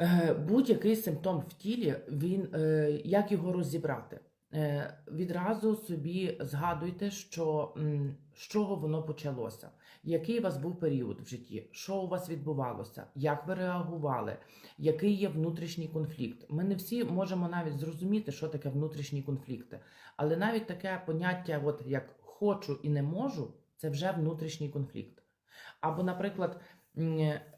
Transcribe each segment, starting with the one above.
Е, Будь-який симптом в тілі, він, е, як його розібрати? Е, Відразу собі згадуйте, що з чого воно почалося, який у вас був період в житті, що у вас відбувалося, як ви реагували, який є внутрішній конфлікт. Ми не всі можемо навіть зрозуміти, що таке внутрішні конфлікти, але навіть таке поняття, от як хочу і не можу, це вже внутрішній конфлікт. Або, наприклад,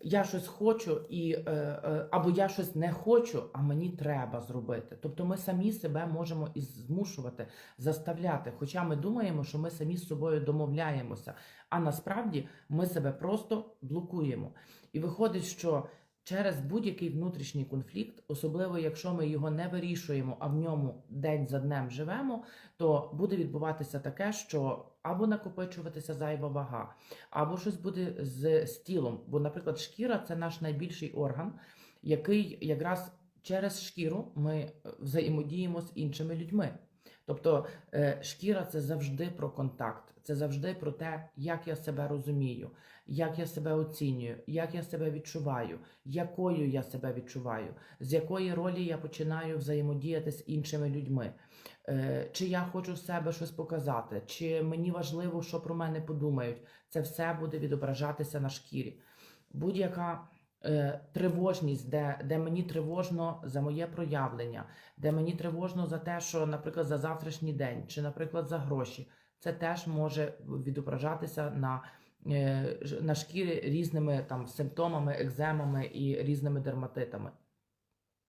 я щось хочу, і, е, е, або я щось не хочу, а мені треба зробити. Тобто ми самі себе можемо і змушувати, заставляти. Хоча ми думаємо, що ми самі з собою домовляємося, а насправді ми себе просто блокуємо. І виходить, що через будь-який внутрішній конфлікт, особливо якщо ми його не вирішуємо, а в ньому день за днем живемо, то буде відбуватися таке, що або накопичуватися зайва вага, або щось буде з, з тілом. Бо, наприклад, шкіра це наш найбільший орган, який якраз через шкіру ми е, взаємодіємо з іншими людьми. Тобто е, шкіра це завжди про контакт, це завжди про те, як я себе розумію, як я себе оцінюю, як я себе відчуваю, якою я себе відчуваю, з якої ролі я починаю взаємодіяти з іншими людьми. Е, Чи я хочу з себе щось показати, чи мені важливо, що про мене подумають. Це все буде відображатися на шкірі. Будь-яка тривожність, де, де мені тривожно за моє проявлення, де мені тривожно за те, що, наприклад, за завтрашній день, чи, наприклад, за гроші, це теж може відображатися на, е, на шкірі різними там симптомами, екземами і різними дерматитами.